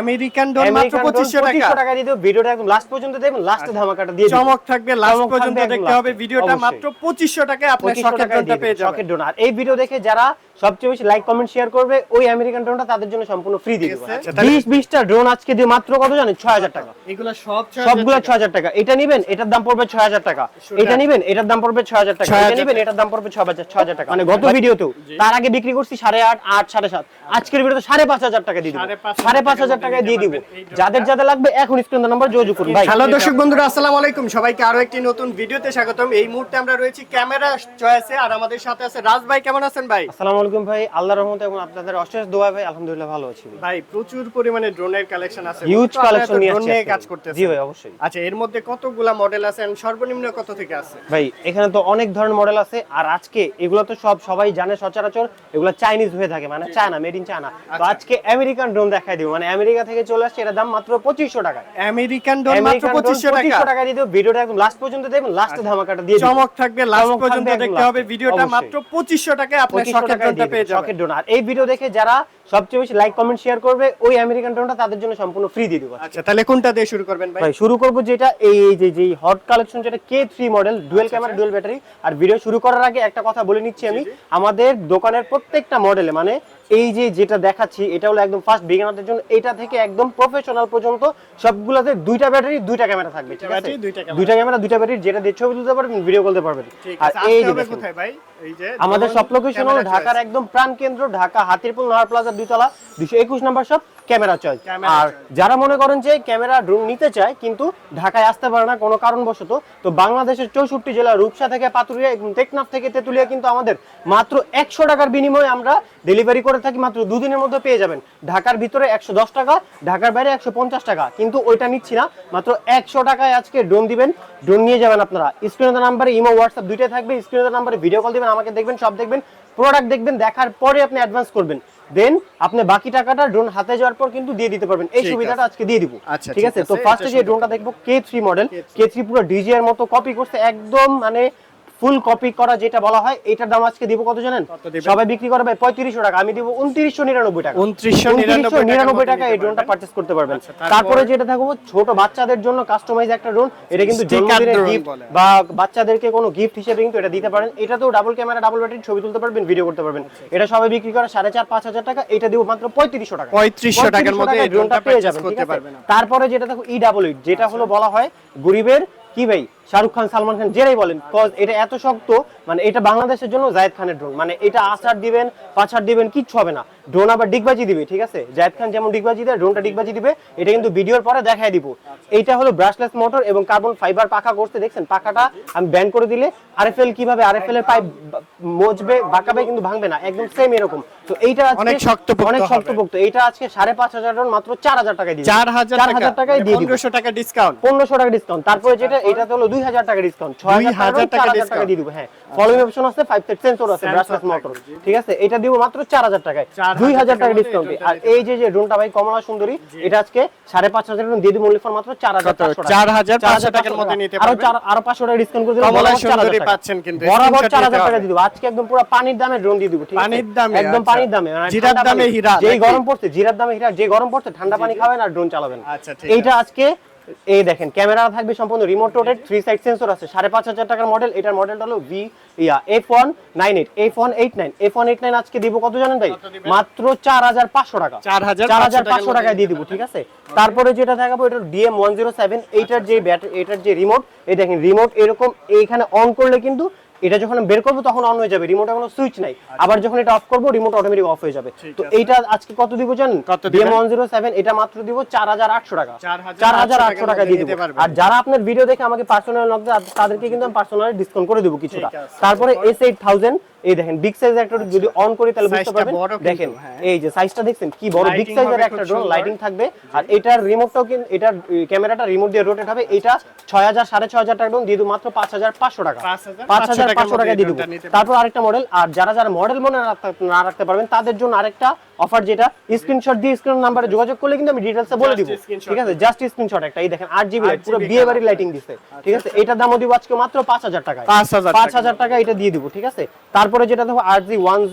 American ডন মাত্র 2500 টাকা। 2500 টাকা দিয়ে ভিডিওটা একদম লাস্ট পর্যন্ত দেখবেন লাস্টে ধামাকাটা দিয়ে চমক থাকবে লাস্ট পর্যন্ত দেখতে হবে। ভিডিওটা মাত্র 2500 টাকায় আপনি শখের পেয়ে যাবেন। শখের ড্রোন আর এই ভিডিও দেখে যারা সবচেয়ে বেশি লাইক কমেন্ট শেয়ার করবে ওই আমেরিকান ড্রোনটা তাদের জন্য সম্পূর্ণ ফ্রি দিয়ে দেবো। আচ্ছা, তাহলে- 20 20টা ড্রোন আজকে দিয়ে মাত্র কত জানেন? 6000 টাকা। এগুলো সব সবগুলো 6000 টাকা। এটা নেবেন এটার দাম পড়বে 6000 টাকা। এটা নেবেন এটার দাম পড়বে 6000 টাকা। এটা নেবেন এটার দাম পড়বে 6000 6000 টাকা। মানে গত ভিডিওতেও তার আগে বিক্রি করছি 8.5 8 7.5 আজকের ভিডিওতে 5500 টাকা দিয়ে দিব। 5500 5500 টাকা দিয়ে দিব। যাদের যাদের লাগবে এখন স্ক্রিন নাম্বার যোগাযোগ করুন। ভাই। হ্যালো দর্শক বন্ধুরা আসসালামু আলাইকুম। সবাইকে আরও একটি নতুন ভিডিওতে স্বাগতম। এই মুহূর্তে আমরা রয়েছি ক্যামেরা চয়েসে আর আমাদের সাথে আছে রাজ ভাই। কেমন আছেন ভাই? আসসালামু আলাইকুম ভাই। আল্লাহর রহমতে এবং আপনাদের অশেষ দোয়া ভাই। আলহামদুলিল্লাহ ভালো আছি ভাই। প্রচুর পরিমাণে ড্রোনের কালেকশন আছে। হিউজ কালেকশন নিয়ে আসছি কাজ করতেছেন জি ভাই অবশ্যই। আচ্ছা এর মধ্যে কতগুলা মডেল আছে and সর্বনিম্ন কত থেকে আছে? ভাই এখানে তো অনেক ধরনের মডেল আছে। আর আজকে এগুলো তো সব সবাই জানে সচরাচর। এগুলো চাইনিজ হয়ে থাকে মানে চায়না মেড ইন চায়না তো আচ্ছা। আজকে আমেরিকান ড্রোন দেখাই দিব। মানে আমেরিকা থেকে চলে আসছে এটার দাম মাত্র পঁচিশশো টাকা। আমেরিকান ড্রোন মাত্র 2500 টাকা। আচ্ছা। টাকা দিয়ে ভিডিওটা একদম লাস্ট পর্যন্ত দেখবেন লাস্টে ধামাকাটা দিয়ে চমক থাকবে লাস্ট পর্যন্ত দেখতে হবে ভিডিওটা মাত্র 2500 টাকায় আপনি 2500 শখের ড্রোনটা পেয়ে যাবেন। শখের ড্রোন আর এই ভিডিও দেখে যারা সবচেয়ে বেশি লাইক কমেন্ট শেয়ার করবে ওই আমেরিকান ড্রোনটা তাদের জন্য সম্পূর্ণ ফ্রি দিয়ে দেবো আচ্ছা তাহলে কোনটা দিয়ে শুরু করবেন ভাই? শুরু করব যেটা এই এই যে যে হট কালেকশন যেটা K three model dual camera dual battery আর ভিডিও শুরু করার আগে একটা কথা বলে নিচ্ছি আমি আমাদের দোকানের প্রত্যেকটা মডেলে মানে এই যে যেটা দেখাচ্ছি এটা হলো একদম ফার্স্ট বিগিনারদের জন্য। এটা থেকে একদম প্রফেশনাল পর্যন্ত সবগুলোতে দুইটা ব্যাটারি দুইটা ক্যামেরা থাকবে ঠিক আছে? দুইটা ক্যামেরা দুইটা ব্যাটারি যেটা দিয়ে ছবি তুলতে পারবেন ভিডিও করতে পারবেন আর এই যে কোথায় ভাই? এই যে আমাদের সব লোকেশন হলো ঢাকার একদম প্রাণ কেন্দ্র ঢাকা হাতিরপুল নাহার প্লাজার দুইতলা দুশো একুশ নাম্বার সব ক্যামেরা চয়েস আর যারা মনে করেন যে ক্যামেরা ড্রোন নিতে চায় কিন্তু ঢাকায় আসতে পারে না কোনো কারণবশত তো বাংলাদেশের চৌষট্টি জেলা রূপসা থেকে পাতুরিয়া এবং টেকনাফ থেকে তেতুলিয়া কিন্তু আমাদের মাত্র একশো টাকার বিনিময়ে আমরা ডেলিভারি করে থাকি মাত্র দুদিনের মধ্যে পেয়ে যাবেন। ঢাকার ভিতরে একশো দশ টাকা ঢাকার বাইরে একশো পঞ্চাশ টাকা। কিন্তু ওইটা নিচ্ছি না মাত্র একশো টাকায় আজকে ড্রোন দিবেন। ড্রোন নিয়ে যাবেন আপনারা। স্ক্রিনের নাম্বারে ইমো হোয়াটসঅ্যাপ দুইটাই থাকবে। স্ক্রিনের নাম্বারে ভিডিও কল দিবেন আমাকে দেখবেন সব দেখবেন। প্রোডাক্ট দেখবেন দেখার পরে আপনি অ্যাডভান্স করবেন। দেন আপনি বাকি টাকাটা ড্রোন হাতে যাওয়ার পর কিন্তু দিয়ে দিতে পারবেন। এই সুবিধাটা আজকে দিয়ে দিব। আচ্ছা, ঠিক আছে? তো ফার্স্টে যে ড্রোনটা দেখব K three model K3 K three পুরো ডিজিআর মতো কপি করছে একদম মানে ফুল কপি করা যেটা বলা হয় এটার দাম আজকে দিব কত জানেন? সবাই বিক্রি করে ভাই পঁয়ত্রিশশো টাকা। আমি দিব উনত্রিশশো নিরানব্বই টাকা। 2999 নিরানব্বই টাকা এই ড্রোনটা। পারচেস করতে পারবেন। আচ্ছা, তারপরে যেটা থাকব ছোট বাচ্চাদের জন্য কাস্টমাইজ একটা ড্রোন এটা কিন্তু জন্মদিনের গিফট বা বাচ্চাদেরকে কোনো গিফট হিসেবে কিন্তু এটা দিতে পারেন। এটা তো ডাবল ক্যামেরা ডাবল ব্যাটারি ছবি তুলতে পারবেন ভিডিও করতে পারবেন। এটা সবাই বিক্রি করা সাড়ে চার পাঁচ হাজার টাকা। এটা দিব মাত্র পঁয়ত্রিশশো টাকা। 3500 টাকার মধ্যে এই ড্রোনটা পেয়ে যাবেন। তারপরে যেটা দেখো ই ডাবল এইট যেটা হলো বলা হয় গরিবের কি ভাই? শাহরুখ খান, সালমান খান যেটাই বলেন কজ এটা এত শক্ত মানে এটা বাংলাদেশের জন্য জায়েদ খানের ড্রোন মানে এটা আছাড় দিবেন, পাছাড় দিবেন, কিচ্ছু হবে না। ড্রোন আবার ডিগবাজি দিবে ঠিক আছে? জায়েদ খান যেমন ডিগবাজি দেয় ড্রোনটা ডিগবাজি দিবে এটা কিন্তু ভিডিওর পরে দেখায় দিব। এইটা হলো ব্রাশলেস মোটর এবং কার্বন ফাইবার পাখা করতে দেখছেন? পাখাটা আমি ব্যান করে দিলে আরএফএল কীভাবে আরএফএল এর পাইপ মজবে বাঁকাবে কিন্তু ভাঙবে না একদম সেম এরকম। তো এইটা অনেক শক্তপোক্ত অনেক। শক্তপোক্ত। এটা আজকে সাড়ে পাঁচ হাজার ড্রোন মাত্র চার হাজার টাকায় দিয়ে দিবো। 4000 চার হাজার টাকায় দিয়ে দিব। 1500 টাকা ডিসকাউন্ট পনেরোশো টাকা ডিসকাউন্ট তারপরে যেটা এটা হলো দুই হাজার টাকা ডিসকাউন্ট ছয় হাজার টাকা টাকা টাকা দিয়ে দিব হ্যাঁ। ফলোইং অপশন আছে ফাইভ সেট সেন্সর আছে ব্রাশলেস মোটর ঠিক আছে? এটা দিব মাত্র চার হাজার টাকায়। 4000 দুই হাজার টাকা ডিসকাউন্ট আর এই যে যে ড্রোনটা ভাই কমলা সুন্দরী এটা আজকে সাড়ে পাঁচ হাজার দিয়ে দিব মূল্য মাত্র চার হাজার কত? 4500 টাকার মধ্যে নিতে আরও চার আরও পাঁচশো টাকা ডিসকাউন্ট করে দিলাম কমলা সুন্দরী পাচ্ছেন কিন্তু, বরাবর চার হাজার টাকা দিয়ে দিব। আজকে একদম পুরো পানির দামে ড্রোন দিয়ে দিব পানির দামে, একদম আচ্ছা। পানির দামে মানে জিরার ঠান্ডা দামে পানি। হীরা, যেই গরম পড়ছে জিরার দামে হীরা যে গরম পড়ছে ঠান্ডা পানি খাবেন আর ড্রোন চালাবেন। আচ্ছা, ঠিক এইটা আজকে এই দেখেন ক্যামেরা থাকবে সম্পূর্ণ remote rotated three side sensor আছে সাড়ে পাঁচ হাজার টাকার মডেল এটার মডেলটা হলো ভি ইয়া F one nine eight F one eight nine F one eight nine আজকে দিব কত জানেন ভাই? মাত্র চার হাজার পাঁচশো টাকা। 4500 চার হাজার পাঁচশো টাকায় দিয়ে দিব ঠিক আছে? তারপরে যেটা দেখাবো এটা ডিএম ওয়ান জিরো সেভেন এইটার যে ব্যাটারি এটার যে রিমোট এই দেখেন রিমোট এরকম এইখানে অন করলে কিন্তু এটা যখন বের করব তখন অন হয়ে যাবে রিমোটে কোনো সুইচ নাই। আবার যখন এটা অফ করব রিমোট অটোমেটিক অফ হয়ে যাবে। তো এইটা আজকে কত দিব জানেন? বিএম ওয়ান জিরো সেভেন এটা মাত্র দিব চার হাজার আটশো টাকা। চার হাজার আটশো টাকা দিয়ে দিব। আর যারা আপনার ভিডিও দেখে আমাকে পার্সোনাল নক তাদেরকে কিন্তু আমি পার্সোনালি ডিসকাউন্ট করে দেবো কিছুটা। তারপরে এস এইট থাউজেন্ড এই দেখেন বিগ সাইজের একটা যদি অন করি তাহলে বুঝতে পারবেন। দেখেন হ্যাঁ। এই যে সাইজটা দেখছেন কি বড় বিগ সাইজের একটা ড্রোন লাইটিং থাকবে। আর এটার রিমোটটাও কিন্তু এটার ক্যামেরাটা রিমোট দিয়ে রোটেট হবে এটা ছয় হাজার সাড়ে ছয় হাজার টাকা ড্রোন দিয়ে দিব মাত্র পাঁচ হাজার পাঁচশো টাকা। 5500 পাঁচ হাজার পাঁচশো টাকা দিয়ে দিব। তারপর আরেকটা মডেল আর যারা যারা মডেল মনে রাখতে- না রাখতে পারবেন তাদের জন্য আরেকটা অফার যেটা স্ক্রিনশট দিয়ে স্ক্রিন নাম্বারে যোগাযোগ করলে কিন্তু আমি ডিটেলসে বলে দিব। ঠিক আছে? জাস্ট স্ক্রিনশট একটা এই দেখেন আট জিবি লাইট পুরো বিয়ে বাড়ির লাইটিং দিছে ঠিক আছে? এটার দামও দিব আজকে মাত্র পাঁচ হাজার টাকা। 5,000 পাঁচ হাজার টাকা এটা দিয়ে দিব ঠিক আছে? তারপরে যেটা দেখো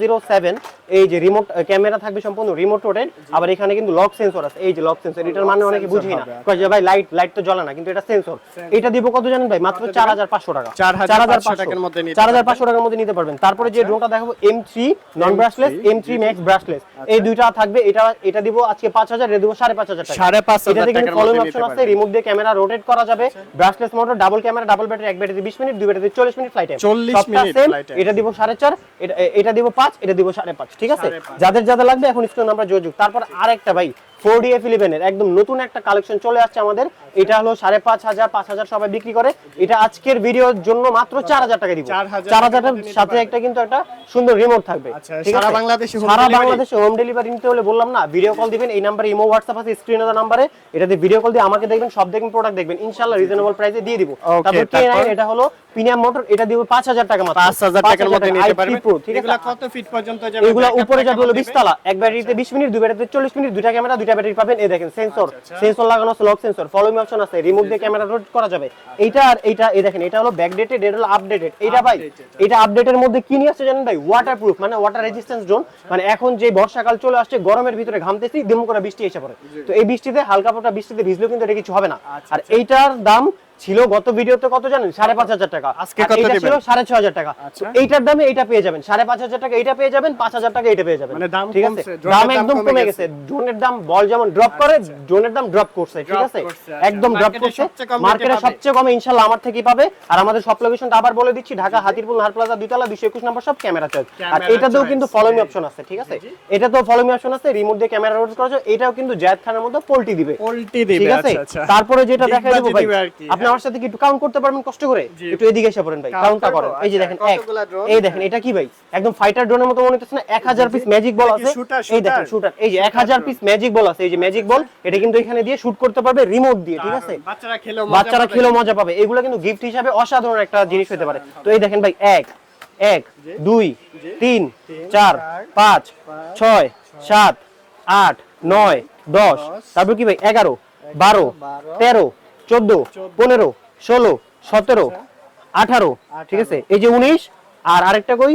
জিরো সেভেন এই যে রিমোট ক্যামেরা থাকবে সম্পূর্ণ রিমোট রোটেড আবার এখানে কিন্তু লক সেন্সর আছে। এই যে লক সেন্সর এটার মানে অনেকে বুঝি না। কয় যে ভাই লাইট লাইট তো জ্বলে না কিন্তু এটা সেন্সর এটা দিব কত জানেন ভাই? মাত্র চার হাজার পাঁচশো টাকা। 4,500 টাকার মধ্যে নিতে চার হাজার পাঁচশো টাকার মধ্যে নিতে পারবেন। তারপরে যে ড্রোনটা দেখাবো M three non brushless M three max brushless এই দুইটা থাকবে এটা এটা দিব আজকে পাঁচ হাজার এটা দিব টাকা। 5,500 এটাতে কিন্তু টাকার অপশন আছে রিমুভ দিয়ে ক্যামেরা রোটেট করা যাবে brushless motor double camera double battery এক ব্যাটারি 20 মিনিট দুই battery 40 minute flight time 40 minute. এটা দিব 4.5 এটা এটা দিব 5 এটা দিব 5.5 ঠিক আছে? যাদের যাদের লাগবে এখন স্ক্রিন নাম্বার যোগাযোগ। তারপর আরেকটা ভাই 4D F11 এর একদম নতুন একটা কালেকশন চলে আসছে আমাদের। এটা হলো 5.5 5000 সবাই বিক্রি করে। এটা আজকের ভিডিওর জন্য মাত্র 4000 টাকা দিব। 4,000 4000 টাকার এর মধ্যে নিতে সাথে একটা কিন্তু একটা সুন্দর রিমোট থাকবে। আচ্ছা, সারা বাংলাদেশে সারা বাংলাদেশে হোম ডেলিভারি নিতে হলে বললাম না ভিডিও কল দিবেন এই নাম্বারে ইমো হোয়াটসঅ্যাপ আছে স্ক্রিনে দেওয়া নাম্বারে এটাতে ভিডিও কল দিয়ে আমাকে দেখবেন সব দেখবেন প্রোডাক্ট দেখবেন। ইনশাআল্লাহ রিজনেবল প্রাইসে দিয়ে দিব। তারপর কে এটা হলো প্রিমিয়াম মোটর এটা দিব 5000 টাকা মাত্র। 5000 টাকার মধ্যে নিতে পারবেন। ঠিক আছে? এগুলা কত ফিট পর্যন্ত যাবে? এগুলা উপরে যাবে হলো মধ্যে 20 তালা এক ব্যাটারিতে 20 মিনিট দুই ব্যাটারিতে 40 মিনিট দুইটা ক্যামেরা দুইটা ব্যাটারি পাবেন এই দেখেন সেন্সর সেন্সর লাগানো আছে লক সেন্সর ফলোইং অপশন আছে রিমোট দিয়ে ক্যামেরা করা যাবে। এইটা আর এইটা এই দেখেন এটা হলো ব্যাকডেটেড এটা হলো আপডেটেড ভাই এটা আপডেটের মধ্যে কি নিয়ে আসছে জানেন ভাই? ওয়াটারপ্রুফ মানে ওয়াটার রেজিস্ট্যান্স জোন মানে এখন যে বর্ষাকাল চলে আসছে গরমের ভিতরে ঘামতেছি দিমু করে বৃষ্টি এসে পড়ে। তো এই বৃষ্টিতে হালকা পাতলা বৃষ্টিতে ভিজলেও কিন্তু এটা কিছু হবে না। আর এইটার দাম ছিল গত ভিডিওতে কত জানেন? সাড়ে পাঁচ হাজার টাকা। আজকে দিবেন? ছিল সাড়ে ছয় হাজার টাকা। আচ্ছা। এইটার দামে এইটা পেয়ে যাবেন। সাড়ে পাঁচ হাজার টাকা এইটা পেয়ে যাবেন পাঁচ হাজার টাকা এটা পেয়ে যাবেন। মানে ঠিক আছে? দাম দাম একদম কমে গেছে। ড্রোনের দাম বল যেমন ড্রপ করে ড্রোনের দাম ড্রপ করছে ঠিক আছে? আচ্ছা। একদম ড্রপ করছে। মার্কেটে সবচেয়ে কমে ইনশাআল্লাহ আমার থেকেই পাবে। আর আমাদের সব লোকেশনটা আবার বলে দিচ্ছি ঢাকা হাতিরপুল নাহার প্লাজা দুইতলা দুইশো একুশ নম্বর সব ক্যামেরা চার্জ আর এটাতেও কিন্তু ফলোমি অপশন আছে ঠিক আছে? এটাতেও ফলোমি অপশন আছে রিমোট দিয়ে ক্যামেরা রোড করা এটাও কিন্তু জায়েদ খানের মতো পোল্টি দিবে। পোল্টি দিবে ঠিক আছে? আচ্ছা আচ্ছা। তারপরে যেটা দেখা দেবো ভাই আমার সাথে কি একটু কাউন্ট করতে পারবেন? কষ্ট করে? একটু এদিকে এসে পড়েন ভাই। কাউন্টটা করেন। এই যে আচ্ছা, দেখেন এক। এই দেখেন এটা কি ভাই? একদম ফাইটার ড্রোনের মতো মনে হচ্ছে না? এক হাজার পিস ম্যাজিক বল আছে? এই দেখেন শুটার এই যে এক হাজার পিস ম্যাজিক বল আছে। এই যে ম্যাজিক বল এটা কিন্তু এখানে দিয়ে শুট করতে পারবে রিমোট দিয়ে ঠিক আছে? বাচ্চারা খেলেও বাচ্চারা। খেলেও মজা পাবে। এগুলো কিন্তু গিফট হিসাবে অসাধারণ একটা জিনিস হতে পারে। তো এই দেখেন ভাই এক এক দুই তিন চার পাঁচ ছয় সাত আট নয় দশ তারপর কি ভাই? এগারো বারো তেরো চোদ্দ পনেরো ষোলো সতেরো আঠারো ঠিক আছে? এই যে উনিশ আর আরেকটা কই?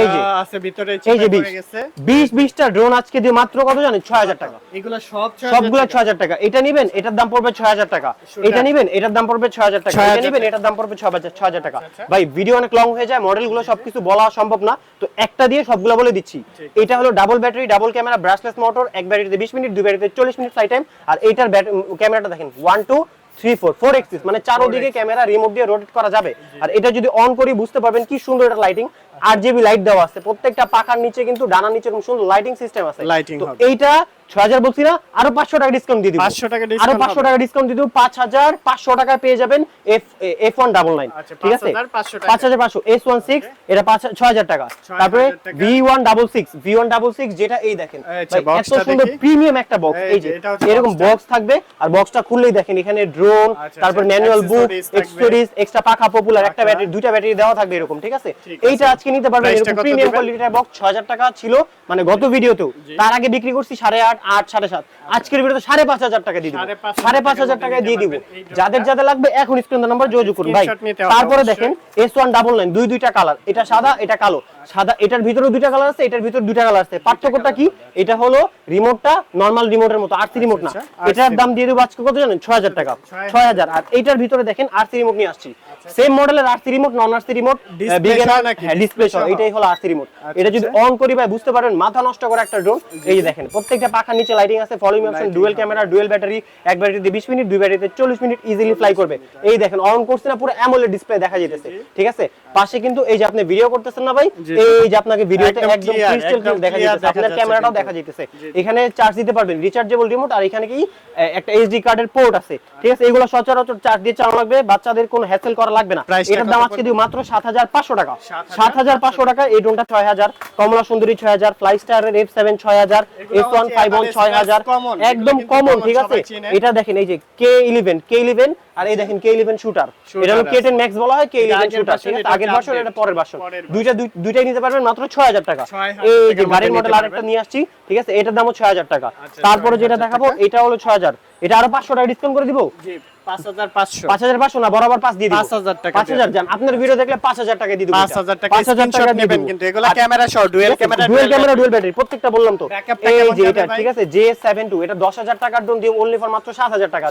এই যে। আছে ভিতরে এই যে চিপে বিশ। পড়ে গেছে। বিশ বিশটা ড্রোন আজকে দিয়ে মাত্র কত জানেন? ছয় হাজার টাকা। এগুলা সব সবগুলো ছয় হাজার টাকা। এটা নিবেন এটার দাম পড়বে ছয় হাজার টাকা। এটা নিবেন এটার দাম পড়বে ছয় হাজার টাকা। এটা নিবেন এটার দাম পড়বে ছয় হাজার ছয় হাজার টাকা। ভাই ভিডিও অনেক লং হয়ে যায় মডেলগুলো সবকিছু বলা সম্ভব না। তো একটা দিয়ে সবগুলো বলে দিচ্ছি। এটা হলো double battery double camera brushless motor এক ব্যাটারিতে বিশ মিনিট দুই ব্যাটারিতে চল্লিশ মিনিট ফ্লাই টাইম আর এইটার ক্যামেরাটা দেখেন one two three four four axis মানে চারোদিকে ক্যামেরা রিমোট দিয়ে রোটেট করা যাবে। আর এটা যদি অন করি বুঝতে পারবেন কি সুন্দর একটা লাইটিং আট জিবি লাইট দেওয়া আছে। প্রত্যেকটা পাখার নিচে কিন্তু ডানার নিচে এরকম সুন্দর লাইটিং সিস্টেম আছে। লাইটিং এইটা 6000 বলছি না আরও 500 টাকা ডিসকাউন্ট দিয়ে দিব। 500 টাকা আরও 500 টাকা ডিসকাউন্ট দিয়ে দিব পেয়ে যাবেন এফ F199 ঠিক আছে? 5500 S16 এটা 6000 টাকা। তারপরে V166 V166 যেটা এই দেখেন। এত সুন্দর প্রিমিয়াম একটা বক্স এই যে এরকম বক্স থাকবে আর বক্সটা খুললেই দেখেন এখানে ড্রোন তারপর ম্যানুয়াল বুক এক্সেসরিজ এক্সট্রা পাখা পপুলার একটা ব্যাটারি দুইটা ব্যাটারি দেওয়া থাকবে এরকম ঠিক আছে? এইটা আজকে নিতে পারবেন এরকম প্রিমিয়াম কোয়ালিটির বক্স 6000 টাকা ছিল মানে গত ভিডিওতেও তার আগে বিক্রি করছি 8.5 আট সাড়ে সাত। আজকের সাড়ে পাঁচ হাজার টাকা দিয়ে দিব। সাড়ে পাঁচ হাজার টাকায় দিয়ে দিব। যাদের যাদের লাগবে এখন স্ক্রিন নাম্বার যোগাযোগ করুন। ভাই তারপরে দেখেন এস ওয়ান ডাবল নাইন দুই দুইটা কালার এটা সাদা এটা কালো। সাদা এটার ভিতরে দুইটা কালার আছে এটার ভিতরে দুইটা কালার আছে। পার্থক্যটা কি? এটা হলো রিমোটটা নর্মাল রিমোটের মতো আরসি আচ্ছা, রিমোট না। আচ্ছা। এটার দাম দিয়ে দেবো আজকে কত জানেন? ছয় হাজার টাকা। ছয় হাজার। আর এটার ভিতরে দেখেন আরসি রিমোট নিয়ে আসছি। সেম মডেলের RC remote non RC remote? Display সহ এটাই হলো আরসি রিমোট আচ্ছা, এটা যদি আচ্ছা। অন করি ভাই বুঝতে পারবেন মাথা নষ্ট করা একটা ড্রোন এই যে দেখেন প্রত্যেকটা পাখার নিচে লাইটিং আছে following option dual camera dual battery এক ব্যাটারিতে 20 মিনিট দুই ব্যাটারিতে 40 মিনিট ইজিলি ফ্লাই করবে। এই দেখেন অন করছে না পুরো অ্যামোলেড ডিসপ্লে দেখা যাইতেছে। ঠিক আছে? পাশে কিন্তু এই যে আপনি ভিডিও করতেছেন না ভাই এই যে আপনাকে ভিডিওতে একদম ক্রিস্টাল একদম দেখা যাইতেছে আপনার যাচ্ছে ক্যামেরাটাও দেখা যাইতেছে। এখানে চার্জ দিতে পারবেন রিচার্জেবল রিমোট আর এখানে কি একটা এইচডি কার্ডের পোর্ট আছে। ঠিক আছে? এগুলো সচরাচর চার্জ দিয়ে চালানো লাগবে বাচ্চাদের কোনো হ্যাসেল করা লাগবে না। এটার দাম আজকে দিও মাত্র 7500 টাকা। 7,500 7500 টাকা এই ড্রোনটা 6000 কমলা সুন্দরী 6000 ফ্লাই স্টারের F7 6000 এগুলো S1 হচ্ছে 51 এভারেজ 6000 common, একদম কমন ঠিক আছে? এটা দেখেন এই যে K11 K11 আর এই দেখেন K11 শুটার এটা হলো আছে। K10 Max বলা হয় এটা K11 শুটার ঠিক আছে? আগের ভার্সন এটা পরের ভার্সন দুইটা দুইটাই নিতে পারবেন মাত্র ছয় হাজার টাকা। এই যে গাড়ির মডেল আরেকটা নিয়ে আসছি ঠিক আছে? এটার দামও ছয় হাজার টাকা। আচ্ছা, তারপরে যেটা দেখাবো এটা হলো ছয় হাজার। এটা আরও পাঁচশো টাকা ডিসকাউন্ট করে দিব? পাঁচ হাজার পাঁচশো। পাঁচ হাজার পাঁচশো না বরাবর পাঁচ দিয়ে দিব। 5,000 টাকা পাঁচ হাজার যান আপনার ভিডিও দেখলে পাঁচ হাজার টাকা দিয়ে পাঁচ হাজার টাকা পাঁচ হাজার টাকা নেবেন কিন্তু এগুলা ক্যামেরা সহ dual camera dual camera dual battery প্রত্যেকটা বললাম তো। এই যে এটা ঠিক আছে? জে সেভেন টু এটা দশ হাজার টাকার ড্রোন দিয়ে অনলি ফর মাত্র সাত হাজার টাকা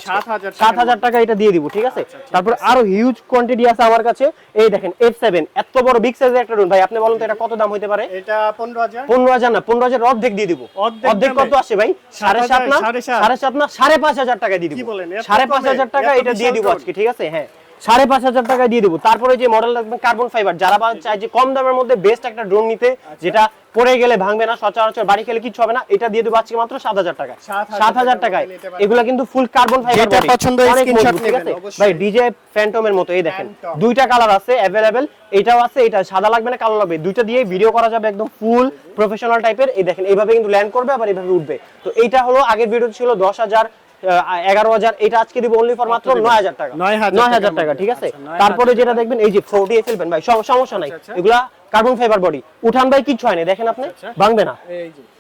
সাত হাজার টাকা। এটা দিয়ে দিব ঠিক আছে? তারপর আরও হিউজ কোয়ান্টিটি আছে আমার কাছে। এই দেখেন এফ সেভেন এত বড় বিগ সাইজের একটা ড্রোন ভাই আপনি বলুন তো এটা কত দাম হতে পারে? এটা পনেরো হাজার। পনেরো হাজার না পনেরো হাজার অর্ধেক দিয়ে দিব। অর্ধেক অর্ধেক কত আসে ভাই? সাড়ে সাত না? সাড়ে সাত না? সাড়ে পাঁচ হাজার টাকা দিয়ে দিব। কি বলেন? সাড়ে পাঁচ হাজার টাকা এটা দিয়ে দিব আজকে ঠিক আছে? হ্যাঁ। সাড়ে পাঁচ হাজার টাকা দিয়ে দিব। তারপরে যে মডেল রাখবেন কার্বন ফাইবার যারা চায় যে কম দামের মধ্যে বেস্ট একটা ড্রোন নিতে আচ্ছা। যেটা পড়ে গেলে ভাঙবে না সচরাচর বাড়ি খেলে কিছু হবে না এটা দিয়ে দেবো আজকে মাত্র সাত হাজার টাকা সাত হাজার টাকায়। এগুলা কিন্তু ফুল কার্বন ফাইবার পছন্দ ঠিক আছে? ভাই ডিজে ফ্যান্টমের মতো এই দেখেন। দুইটা কালার আছে অ্যাভেলেবেল এটাও আছে এটা সাদা লাগবে না কালো লাগবে। দুইটা দিয়ে ভিডিও করা যাবে একদম ফুল প্রফেশনাল টাইপের এই দেখেন এইভাবে কিন্তু ল্যান্ড করবে আবার এইভাবে উঠবে। তো এইটা হলো আগের ভিডিও ছিল দশ হাজার এগারো হাজার এটা আজকে দিব অনলি ফর মাত্র নয় হাজার টাকা। নয় হাজার টাকা ঠিক আছে? আচ্ছা, 9,000 তারপরে যেটা দেখবেন এই যে দিয়ে ফেলবেন ভাই সমস্যা নাই। আচ্ছা। এগুলা কার্বন ফাইবার বডি উঠান ভাই কিচ্ছু হয় না দেখেন আপনি? ভাঙবে না।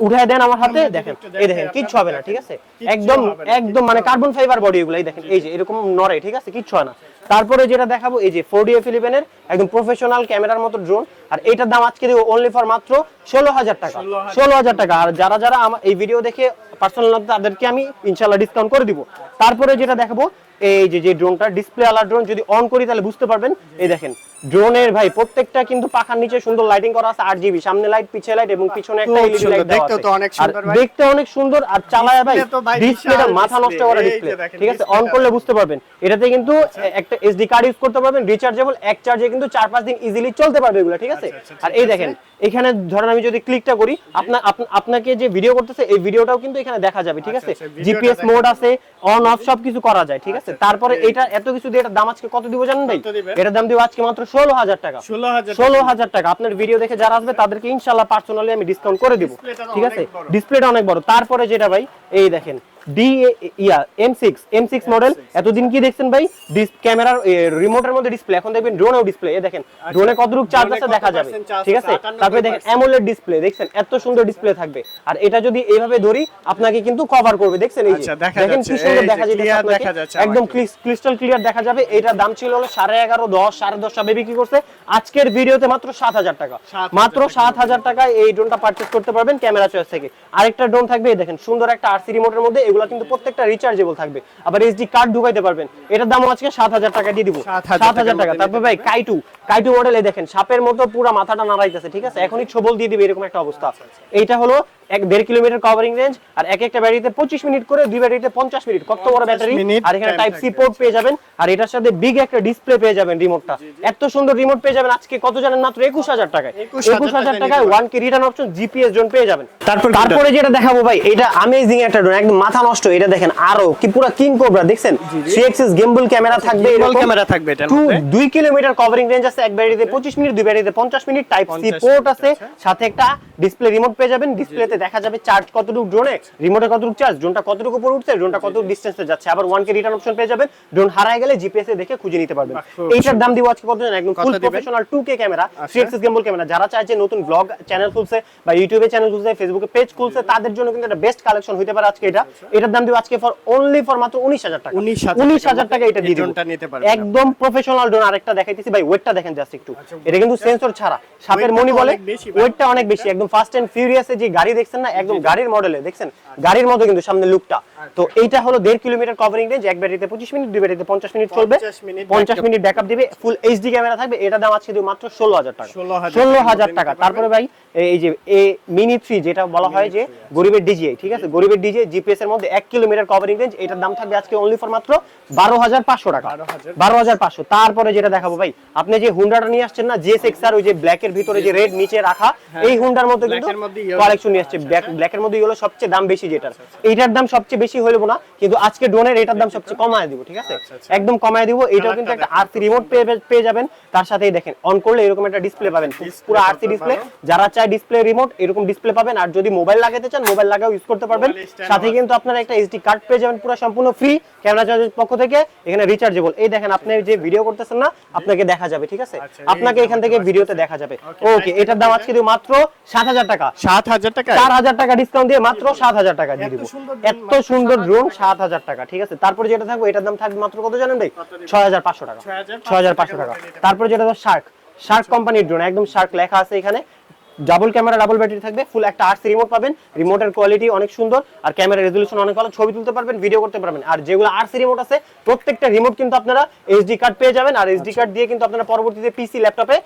উঠায় দেন আমার হাতে দেখেন। এই দেখেন কিচ্ছু হবে না ঠিক আছে? একদম একদম মানে কার্বন ফাইবার বডি এগুলো এই দেখেন। এই যে এরকম নড়ে ঠিক আছে? কিচ্ছু হয় না। তারপরে যেটা দেখাবো এই যে ফোর ডি ফিলিপেনের একদম প্রফেশনাল ক্যামেরার মতো ড্রোন আর এটার দাম আজকে দেবো অনলি ফর মাত্র ষোলো হাজার টাকা। ষোলো হাজার টাকা। আর যারা যারা আমার এই ভিডিও দেখে পার্সোনাল তাদেরকে আমি ইনশাল্লাহ ডিসকাউন্ট করে দিব। তারপরে যেটা দেখাবো এই যে যে ড্রোনটা ডিসপ্লে আলা ড্রোন যদি অন করি তাহলে বুঝতে পারবেন। এই দেখেন ড্রোনের ভাই প্রত্যেকটা কিন্তু পাখার নিচে সুন্দর লাইটিং করা আছে আট জিবি সামনে লাইট পিছে লাইট এবং পিছনে একটা এলইডি লাইট আছে। তো অনেক সুন্দর ভাই। দেখতে অনেক সুন্দর আর চালায় ভাই ডিসপ্লেটা মাথা নষ্ট করা ডিসপ্লে ঠিক আছে? অন করলে বুঝতে পারবেন। এটাতে কিন্তু একটা এসডি কার্ড ইউজ করতে পারবেন রিচার্জেবল এক চার্জে কিন্তু চার পাঁচ দিন ইজিলি চলতে পারবে এগুলো ঠিক আছে? আচ্ছা, আর এই দেখেন এখানে ধরেন আমি যদি ক্লিকটা করি আপনার আপনাকে যে ভিডিও করতেছে এই ভিডিওটাও কিন্তু এখানে দেখা যাবে ঠিক আচ্ছা, আছে? আচ্ছা, জিপিএস মোড আছে অন অফ সব কিছু করা যায় ঠিক আছে? তারপরে এটা এত কিছু দিয়ে এটার দাম আজকে কত দিব জানেন ভাই? এটার দাম দিব আজকে মাত্র ষোলো হাজার টাকা। ষোলো হাজার টাকা। আপনার ভিডিও দেখে যারা আসবে তাদেরকে ইনশাল্লাহ পার্সোনালি আমি ডিসকাউন্ট করে দিব ঠিক আছে। ডিসপ্লেটা অনেক বড়। তারপরে যেটা ভাই এই দেখেন ডি ইয়া M six M six model এতদিন কি দেখছেন ভাই? ক্যামেরার রিমোটের মধ্যে ডিসপ্লে এখন দেখবেন ড্রোনেও ডিসপ্লে এই দেখেন ড্রোনে কতটুকু চার্জ আছে দেখা যাবে। ঠিক আছে? আছে? 98% তারপরে দেখেন অ্যামোলেড ডিসপ্লে দেখছেন এত সুন্দর ডিসপ্লে থাকবে। আর এটা যদি এইভাবে ধরি আপনাকে কিন্তু কভার করবে। দেখছেন এই আচ্ছা, দেখেন কি সুন্দর দেখা যাচ্ছে একদম ক্রিস্টাল ক্লিয়ার দেখা যাবে। এটার দাম ছিল হলো সাড়ে এগারো দশ সাড়ে দশ সবে বিক্রি করছে। আজকের ভিডিওতে মাত্র সাত হাজার টাকা। মাত্র সাত হাজার টাকায় এই ড্রোনটা পারচেস করতে পারবেন। ক্যামেরা চয়েস থেকে। আরেকটা ড্রোন থাকবে দেখেন সুন্দর একটা আরসি রিমোটের মধ্যে। এগুলো কিন্তু প্রত্যেকটা রিচার্জেবল থাকবে। আবার এসডি কার্ড ঢুকাইতে পারবেন। এটার দাম আজকে সাত হাজার টাকা দিয়ে দিব। 7,000 সাত হাজার টাকা। তারপর ভাই কাইটু কাইটু মডেল এই দেখেন সাপের মতো পুরো মাথাটা নাড়াইতেছে ঠিক আছে? এখনই ছবল দিয়ে দিবে এরকম একটা অবস্থা। এইটা হলো এক দেড় কিলোমিটার কভারিং রেঞ্জ আর এক একটা ব্যাটারিতে পঁচিশ মিনিট করে দুই ব্যাটারিতে পঞ্চাশ মিনিট। কত বড় ব্যাটারি আর এখানে টাইপ সি পোর্ট পেয়ে যাবেন আর এটার সাথে বিগ একটা ডিসপ্লে পেয়ে যাবেন রিমোটটা এত সুন্দর রিমোট পেয়ে যাবেন আজকে কত জানেন মাত্র? একুশ হাজার টাকায়। 21,000 একুশ হাজার টাকায় one key return option GPS zone পেয়ে যাবেন। তারপর? তারপরে যেটা দেখাবো ভাই এটা আমেজিং একটা ড্রোন একদম মাথা নষ্ট এটা দেখেন আরও কি পুরো কিং কোবরা দেখছেন? থ্রি এক্সিস গেমবল ক্যামেরা থাকবে এরকম। camera থাকবে মধ্যে। দুই কিলোমিটার কভারিং রেঞ্জ আছে এক ব্যাটারিতে পঁচিশ মিনিট দুই ব্যাটারিতে পঞ্চাশ মিনিট টাইপ সি পোর্ট আছে আচ্ছা। সাথে একটা ডিসপ্লে রিমোট পেয়ে যাবেন। ডিসপ্লেতে দেখা যাবে চার্জ কতটুকু ড্রোনে রিমোটে কতটুকু চার্জ ড্রোনটা কতটুকু উপরে উঠছে ড্রোনটা কতটুকু ডিস্টেন্সে যাচ্ছে। আবার ওয়ান কে রিটার্ন অপশন পেয়ে যাবেন ড্রোন হারায় গেলে জিপিএস এ দেখে খুঁজে নিতে পারবেন। এইটার দাম দিব আজকে কত একদম full professional two K camera আচ্ছা। থ্রি এক্সিস গেমবল ক্যামেরা যারা চায় যে নতুন ব্লগ চ্যানেল খুলছে বা ইউটিউবে চ্যানেল খুলছে ফেসবুকে পেজ খুলছে তাদের জন্য কিন্তু একটা বেস্ট কালেকশন হইতে পারে আজকে এটা। এটার দাম দিব আজকে ফর অনলি ফর মাত্র উনিশ হাজার টাকা। 19,000 উনিশ হাজার টাকা এটা দিয়ে ড্রোনটা নিতে পারবেন একদম প্রফেশনাল ড্রোন আরেকটা দেখাইতেছি। ভাই ওয়েটটা দেখেন জাস্ট একটু। এটা কিন্তু সেন্সর ছাড়া। সাপের মনি বলে। ওয়েটটা অনেক বেশি। একদম ফাস্ট এন্ড ফিউরিয়াস যে গাড়ি দেখছেন না একদম গাড়ির মডেলে দেখছেন? গাড়ির মতো কিন্তু সামনে লুকটা তো এইটা হলো দেড় কিলোমিটার কভারিং রেঞ্জ এক ব্যাটারিতে পঁচিশ মিনিট দুই ব্যাটারিতে পঞ্চাশ মিনিট চলবে। 50 মিনিট পঞ্চাশ backup। মিনিট ব্যাকআপ দিবে ফুল এইচডি ক্যামেরা থাকবে। এটা দাম আজকে দিব মাত্র ষোলো হাজার টাকা। 16,000 ষোলো হাজার টাকা। তারপরে ভাই এই যে এ মিনি থ্রি যেটা বলা হয় যে গরিবের ডিজিআই ঠিক আছে? গরিবের ডিজিআই জিপিএস এর মধ্যে এক কিলোমিটার কভারিং রেঞ্জ এটার দাম থাকবে আজকে অনলি ফর মাত্র বারো হাজার পাঁচশো টাকা। বারো হাজার পাঁচশো। তারপরে যেটা দেখাবো ভাই আপনি যে হুন্ডাটা নিয়ে আসছেন না জে সিক্স আর ওই যে ব্ল্যাক এর ভিতরে যে রেড নিচে রাখা এই হুন্ডার মধ্যে কিন্তু। কালেকশন নিয়ে আসছে। ব্ল্যাক এর মধ্যে হলো সবচেয়ে দাম বেশি যেটার। এইটার দাম সবচেয়ে বেশি হইল না কিন্তু আজকে ড্রোনের এটার দাম সবচেয়ে কমায় দিব ঠিক আছে? একদম কমায় দিব। এটাও কিন্তু একটা আরসি রিমোট পেয়ে যাবেন। তার সাথেই দেখেন অন করলে এরকম একটা ডিসপ্লে পাবেন। পুরো আরসি ডিসপ্লে যারা চায় ডিসপ্লে রিমোট এরকম ডিসপ্লে পাবেন। আর যদি মোবাইল লাগাতে চান মোবাইল লাগাও ইউজ করতে পারবেন। সাথে কিন্তু আপনারা একটা এইচডি কার্ড পেয়ে যাবেন পুরো সম্পূর্ণ ফ্রি ক্যামেরা চার্জের পক্ষ থেকে এখানে রিচার্জেবল এই দেখেন আপনি যে ভিডিও করতেছেন না আপনাকে দেখা যাবে ঠিক আছে? আচ্ছা, আপনাকে এখান থেকে ভিডিওতে দেখা যাবে। ওকে এটার দাম আজকে দিব মাত্র সাত হাজার টাকা। সাত হাজার টাকা? চার হাজার টাকা ডিসকাউন্ট দিয়ে মাত্র সাত হাজার টাকা দিয়ে দিব। এত সুন্দর ড্রোন সাত হাজার টাকা ঠিক আছে? তারপরে যেটা থাকবে এটার দাম থাকবে মাত্র কত জানেন ভাই? কত দিবেন? ছয় হাজার পাঁচশো টাকা। 6,500 ছয় হাজার পাঁচশো টাকা তারপরে যেটা শার্ক শার্ক কোম্পানির ড্রোন একদম শার্ক লেখা আছে এখানে। ডাবল ক্যামেরা ডাবল ব্যাটারি থাকবে ফুল একটা আরসি রিমোট পাবেন। রিমোটের কোয়ালিটি অনেক সুন্দর আর ক্যামেরা রেজলিউশন অনেক ভালো ছবি তুলতে পারবেন ভিডিও করতে পারবেন। আর যেগুলো আরসি রিমোট আছে প্রত্যেকটা রিমোট কিন্তু আপনারা এইচডি কার্ড পেয়ে যাবেন আর এইচডি কার্ড দিয়ে কিন্তু আপনারা পরবর্তীতে পিসি ল্যাপটপে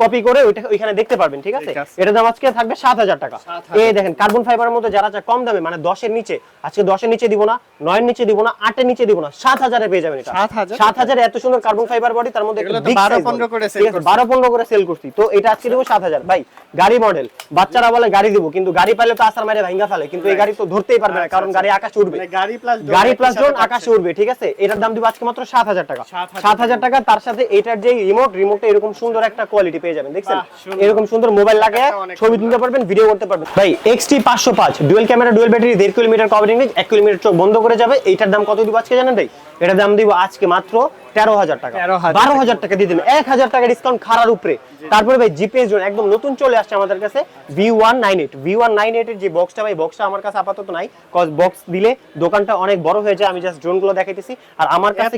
কপি করে ওইটা ওইখানে দেখতে পারবেন ঠিক আছে? আছে। এটার দাম আজকে থাকবে সাত হাজার টাকা। এই দেখেন কার্বন ফাইবারের মধ্যে যারা চায় কম দামে মানে দশের নিচে আজকে দশের নিচে দিব না নয়ের নিচে দিব না আটের নিচে দিব না সাত হাজারে পেয়ে যাবেন এটা। সাত হাজার? এত সুন্দর কার্বন ফাইবার বডি তার মধ্যে এগুলো একটা তো big 12 size 15 body। করে sell ঠিক আছে, করছে। বারো পনেরো করে সেল করছি। তো এটা আজকে দেবো সাত হাজার। ভাই গাড়ি মডেল বাচ্চারা বলে গাড়ি দিব। কিন্তু গাড়ি পাইলে তো আসার মাইরে ভাঙ্গা ফেলে। কিন্তু এই গাড়ি তো ধরতেই পারবে না কারণ গাড়ি আকাশে উঠবে মানে গাড়ি প্লাস গাড়ি প্লাস ড্রোন আকাশে উঠবে ঠিক আছে? এটার দাম দিব আজকে মাত্র সাত হাজার টাকা। 7,000 সাত হাজার টাকা তার সাথে এটার যে রিমোট রিমোটটা এরকম সুন্দর একটা কোয়ালিটি পেয়ে যাবেন দেখছেন? এরকম সুন্দর মোবাইল লাগিয়ে ছবি তুলতে পারবেন ভিডিও করতে পারবেন। ভাই এক্সটি পাঁচশো পাঁচ ডুয়েল ক্যামেরা ডুয়েল ব্যাটারি দেড় কিলোমিটার কভারিং রেঞ্জ এক কিলোমিটার চোখ বন্ধ করে যাবে। এইটার দাম কত দিব আজকে জানেন ভাই? এটার দাম দিব আজকে মাত্র তেরো হাজার টাকা। বারো হাজার টাকা দিয়ে এক হাজার টাকা ডিসকাউন্ট খারার উপরে। তারপরে ভাই জিপিএস জোন একদম নতুন চলে আসছে আমাদের কাছে V one nine eight V one nine এইটের যে বক্সটা ভাই বক্সটা আমার কাছে আপাতত নাই। কজ বক্স দিলে দোকানটা অনেক বড় হয়ে যায় আমি জাস্ট জোনগুলো দেখাইতেছি। আর আমার কাছে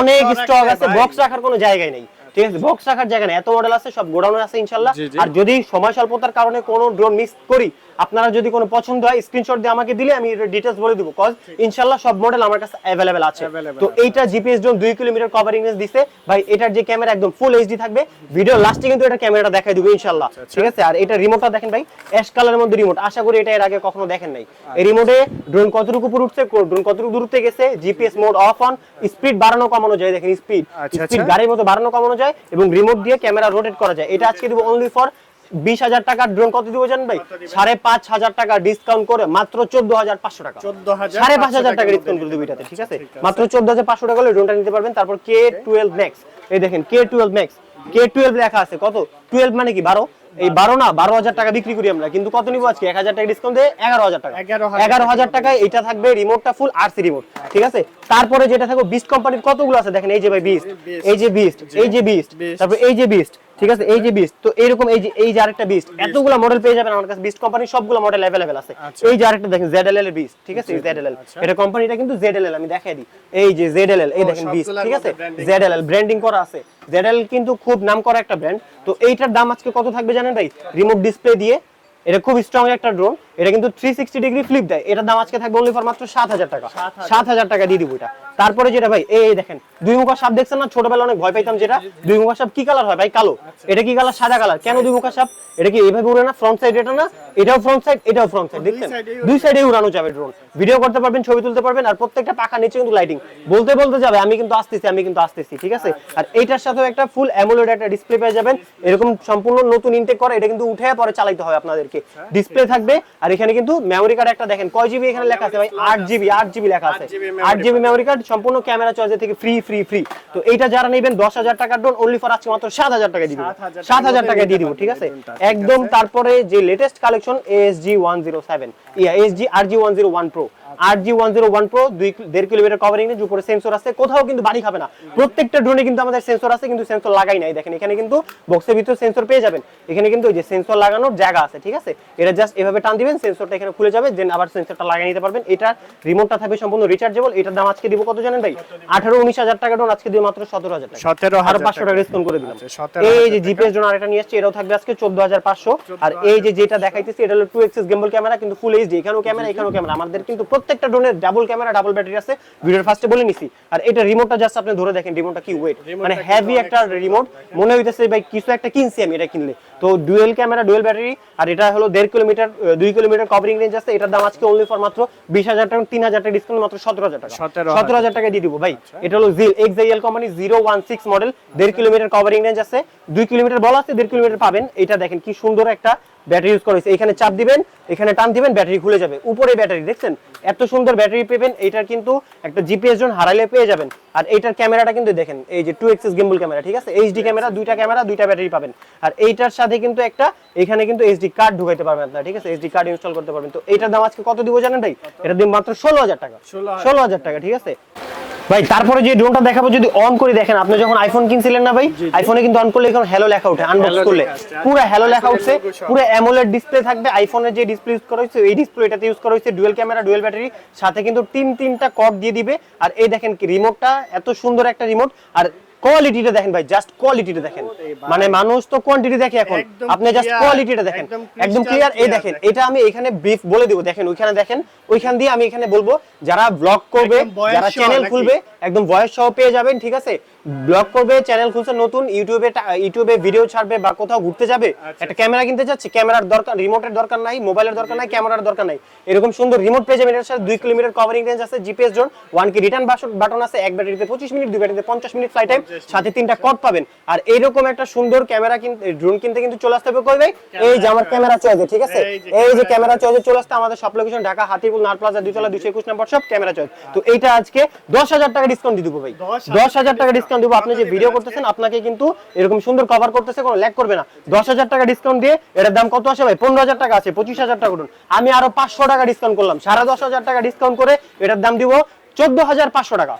অনেক স্টক আছে বক্স রাখার কোনো জায়গায় নেই। ঠিক আছে? বক্স রাখার জায়গা নেই। এত মডেল আছে সব গোডাউনে আছে ইনশাল্লাহ। আর যদি সময় স্বল্পতার কারণে কোনো ড্রোন মিস করি আপনারা যদি কোনো পছন্দ হয় স্ক্রিনশট দিয়ে আমাকে দিলে আমি ডিটেলস বলে দিব। কজ ইনশাল্লাহ সব মডেল আমার কাছে অ্যাভেলেবেল আছে। তো এইটা জিপিএস ড্রোন দুই কিলোমিটার কভারিং রেঞ্জ দিছে। ভাই এটার যে ক্যামেরা একদম ফুল এইচডি থাকবে। ভিডিও লাস্টে কিন্তু এটা ক্যামেরাটা দেখাই দিব ইনশাল্লাহ। ঠিক আছে? আর এটা রিমোটটা দেখেন ভাই অ্যাশ কালারের মধ্যে রিমোট আশা করি এটা এর আগে কখনো দেখেন নাই। এই রিমোটে ড্রোন কতটুকু উপর উঠছে ড্রোন কতটুকু দূরত্বে গেছে GPS mode off on speed বাড়ানো কমানো যায় দেখেন স্পিড আচ্ছা, স্পিড আচ্ছা। গাড়ির মতো বাড়ানো কমানো যায়। এবং রিমোট দিয়ে ক্যামেরা রোটেট করা যায়। এটা আজকে দিব অনলি ফর বিশ হাজার টাকার ড্রোন কত দিব জানেন ভাই? সাড়ে পাঁচ হাজার টাকা ডিসকাউন্ট করে মাত্র চোদ্দ হাজার পাঁচশো টাকা। 14,500 সাড়ে পাঁচ হাজার টাকা ডিসকাউন্ট করে দেবো এটাতে ঠিক আছে? ঠিক আছে। মাত্র চোদ্দ হাজার পাঁচশো টাকা হলে ড্রোনটা নিতে পারবেন। তারপর কে টুয়েলভ ম্যাক্স এই দেখেন K twelve max K twelve লেখা আছে। কত? টুয়েলভ মানে কি? বারো? এই বারো না বারো হাজার টাকা বিক্রি করি আমরা। কিন্তু কত নিবো আজকে? এক হাজার টাকা ডিসকাউন্ট দিয়ে এগারো হাজার টাকা। এগারো হাজার টাকায় এটা থাকবে রিমোটটা ফুল আর সি রিমোট ঠিক আছে? তারপরে যেটা থাকবে বিস্ট কোম্পানির কতগুলো আছে? দেখেন এই যে ভাই বিস্ট এই যে বিস্ট এই যে বিস্ট তারপর এই যে বিস্ট ঠিক আছে? এই যে বিস্ট তো এরকম এই যে এই যে আরেকটা বিস্ট এতগুলো মডেল পেয়ে যাবেন আমার কাছে বিস্ট কোম্পানি সবগুলো মডেল অ্যাভেলেবেল আছে। আচ্ছা। এই যে আরেকটা দেখেন ZLL এর বিস্ট ঠিক আছে? ZLL এটা কোম্পানিটা কিন্তু জেডএলএল আমি দেখাই দিই। এই যে ZLL এই দেখেন বিস্ট ঠিক আছে? জেড এল এল ব্র্যান্ডিং করা আছে। জেডএলএল কিন্তু খুব নাম করা একটা ব্র্যান্ড তো এইটার দাম আজকে কত থাকবে জানেন ভাই? রিমোট ডিসপ্লে দিয়ে এটা খুব স্ট্রং একটা ড্রোন এটা কিন্তু থ্রি সিক্সটি ডিগ্রি ফ্লিপ দেয়। এটার দাম আজকে থাকবে অনলি ফর মাত্র সাত হাজার টাকা। সাত হাজার। টাকা দিয়ে দিব এটা। তারপরে যেটা ভাই এই দেখেন দুই মুখা সাপ দেখছেন না? ছোটবেলা অনেক ভয় পাইতাম যেটা। দুই মুখা সাপ কি কালার হয় ভাই? কালো। এটা কি কালার সাদা কালার কেন দুই মুখা সাপ? এটা কি এইভাবে উড়ে না? ফ্রন্ট সাইড এটা না? এটাও ফ্রন্ট সাইড এটাও ফ্রন্ট সাইড দেখছেন? দুই সাইডে উড়ানো যাবে ড্রোন ভিডিও করতে পারবেন ছবি তুলতে পারবেন আর প্রত্যেকটা পাখা নিচে কিন্তু লাইটিং বলতে বলতে যাবে আমি কিন্তু আসতেছি আমি কিন্তু আসতেছি ঠিক আছে? আর এইটার সাথেও একটা ফুল অ্যামোলেড একটা ডিসপ্লে পেয়ে যাবেন। এরকম সম্পূর্ণ নতুন ইনটেক করে এটা কিন্তু উঠে পরে চালাইতে হবে আপনাদেরকে। ডিসপ্লে থাকবে। আর এখানে কিন্তু মেমোরি কার্ড একটা দেখেন কয় জিবি এখানে লেখা আছে ভাই? আট জিবি আট জিবি লেখা আছে। 8 GB memory আট জিবি মেমোরি কার্ড সম্পূর্ণ ক্যামেরা চয়েস থেকে ফ্রি ফ্রি ফ্রি তো এইটা যারা নেবেন দশ হাজার টাকার ডোন অনলি ফর আজকে মাত্র সাত হাজার টাকা দিয়ে দিব। সাত হাজার টাকা দিয়ে দিব ঠিক আছে? একদম তারপরে যে latest collection S G one zero seven ইয়া এস জি আর G one zero one pro আর G one zero one pro দুই দেড় কিলোমিটার কভারিং রেঞ্জ উপরে সেন্সর আছে কোথাও কিন্তু বাড়ি খাবে না। প্রত্যেকটা ড্রোনে কিন্তু আমাদের সেন্সর আছে কিন্তু সেন্সর লাগাই নাই। দেখেন এখানে কিন্তু বক্সের ভিতরে সেন্সর পেয়ে যাবেন। এখানে কিন্তু ওই যে সেন্সর লাগানোর জায়গা আছে ঠিক আছে? এটা জাস্ট এভাবে টান দিবেন সেন্সরটা এখানে খুলে যাবে দেন আবার সেন্সরটা লাগিয়ে নিতে পারবেন। এটা রিমোটটা থাকবে সম্পূর্ণ রিচার্জেবল এটার দাম আজকে দিব কত জানেন ভাই? আঠারো উনিশ হাজার টাকা ড্রোন আজকে মাত্র সতেরো হাজার টাকা। 17,000 আরও পাঁচশো টাকা। ডিসকাউন্ট করে দিলাম। আচ্ছা, 17,000 এই যে জিপিএস ড্রোন আরেকটা নিয়ে আসছে এটাও থাকবে আজকে চোদ্দ হাজার পাঁচশো। আর এই যে যেটা দেখাইতেছি এটা হলো টু এক্সেস গেম্বল ক্যামেরা কিন্তু ফুল এইচডি এখানেও ক্যামেরা এখানেও ক্যামেরা আমাদের কিন্তু প্রত্যেকটা ড্রোনের ডাবল ক্যামেরা ডাবল ব্যাটারি আছে। ভিডিওর ফার্স্টে বলে নিছি। আর এটা রিমোটটা জাস্ট আপনি ধরে দেখেন রিমোটটা কি ওয়েট মানে হেভি একটা রিমোট মনে হইতেছে ভাই কিছু একটা কিনছি আমি এটা কিনলে। তো ডুয়েল ক্যামেরা ডুয়েল ব্যাটারি আর এটা হলো দেড় কিলোমিটার দুই কিলোমিটার কভারিং রেঞ্জ আছে। এটার দাম আজকে অনলি ফর মাত্র বিশ হাজার টাকা তিন হাজার টাকা ডিসকাউন্ট মাত্র সতেরো হাজার টাকা। 17,000 সতেরো হাজার টাকা। দিয়ে দিব ভাই। এটা হলো জিল এক্সাইএল company zero one six model দেড় কিলোমিটার কভারিং রেঞ্জ আছে। দুই কিলোমিটার বলা আছে দেড় কিলোমিটার পাবেন। এটা দেখেন কি সুন্দর একটা ব্যাটারি ইউজ করা হয়েছে। এখানে চাপ দিবেন এখানে টান দিবেন ব্যাটারি খুলে যাবে। উপরে ব্যাটারি দেখছেন? এত সুন্দর ব্যাটারি পেবেন এটার কিন্তু একটা জিপিএস জোন হারাইলে পেয়ে যাবেন। আর এইটার ক্যামেরাটা কিন্তু দেখেন এই যে টু এক্সেস গেম্বল ক্যামেরা ঠিক আছে? এইচডি ক্যামেরা দুইটা ক্যামেরা দুইটা ব্যাটারি পাবেন। আর এইটার সাথে কিন্তু একটা এখানে কিন্তু এইচডি কার্ড ঢুকাইতে পারবেন আপনারা ঠিক আছে? এইচডি কার্ড ইনস্টল করতে পারবেন। তো এটার দাম আজকে কত দিব জানেন ভাই? এটার দাম মাত্র ষোলো হাজার টাকা। 16,000 ষোলো হাজার টাকা ঠিক আছে? ভাই তারপরে যে ড্রোনটা দেখাবো যদি অন করে দেখেন আপনি যখন আইফোন কিনছিলেন না ভাই আইফোনে কিন্তু অন করলে এখন হ্যালো লেখা ওঠে আনবক্স করলে। লেখা পুরো হ্যালো লেখা আসলে উঠছে logo পুরো অ্যামোলেড ডিসপ্লে থাকবে আইফোনের যে ডিসপ্লে ইউজ করা হয়েছে এই ডিসপ্লে এটাতে ইউজ করা হয়েছে ডুয়েল ক্যামেরা ডুয়েল ব্যাটারি সাথে কিন্তু তিন তিনটা কর্ড দিয়ে দিবে। আর এই দেখেন কি রিমোটটা এত সুন্দর একটা রিমোট আর কোয়ালিটিটা দেখেন ভাই জাস্ট কোয়ালিটিটা দেখেন। মানে মানুষ তো কোয়ান্টিটি দেখে এখন। আপনি জাস্ট কোয়ালিটিটা দেখেন। একদম ক্লিয়ার এই দেখেন দেখেন। এটা আমি এখানে ব্রিফ বলে দিব। দেখেন ওইখানে দেখেন ওইখান দিয়ে আমি এখানে বলব যারা ব্লগ করবে যারা চ্যানেল খুলবে একদম ভয়েস সহ পেয়ে যাবেন ঠিক আছে? ব্লগ করবে চ্যানেল খুলছে নতুন ইউটিউবে ইউটিউবে ভিডিও ছাড়বে বা কোথাও ঘুরতে যাবে আচ্ছা। একটা ক্যামেরা কিনতে যাচ্ছে ক্যামেরার দরকার রিমোটের দরকার নাই মোবাইলের দরকার নাই ক্যামেরার দরকার নাই। এরকম সুন্দর রিমোট পেয়ে যাবেন এর সাথে দুই কিলোমিটার কভারিং রেঞ্জ আছে GPS zone one key return button আছে এক ব্যাটারিতে পঁচিশ মিনিট দুই ব্যাটারিতে পঞ্চাশ মিনিট ফ্লাই টাইম সাথে তিনটা কট পাবেন। আর এইরকম একটা সুন্দর ক্যামেরা কিনতে ড্রোন কিনতে কিন্তু চলে আসতে হবে কই ভাই? এই যে আমার ক্যামেরা চয়েছে ঠিক আছে? এই যে ক্যামেরা চয়েছে চলে আসতে আমাদের সব লোকেশন ঢাকা হাতিপুর নার প্লাজা দুইতলা দুইশো একুশ নম্বর সব ক্যামেরা চয়েস তো এইটা আজকে দশ হাজার টাকা ডিসকাউন্ট দিয়ে দেবো ভাই। 10,000 দশ হাজার টাকা ডিসকাউন্ট দিব আপনি যে ভিডিও করতেছেন আপনাকে কিন্তু এরকম সুন্দর কভার করতেছে কোনো ল্যাক করবে না। দশ হাজার টাকা ডিসকাউন্ট দিয়ে এটার দাম কত আসে ভাই? পনেরো হাজার টাকা আছে পঁচিশ হাজার টাকা করুন। আমি আরও পাঁচশো টাকা ডিসকাউন্ট করলাম। সাড়ে দশ হাজার টাকা ডিসকাউন্ট করে এটার দাম দিব চোদ্দ হাজার পাঁচশো টাকা।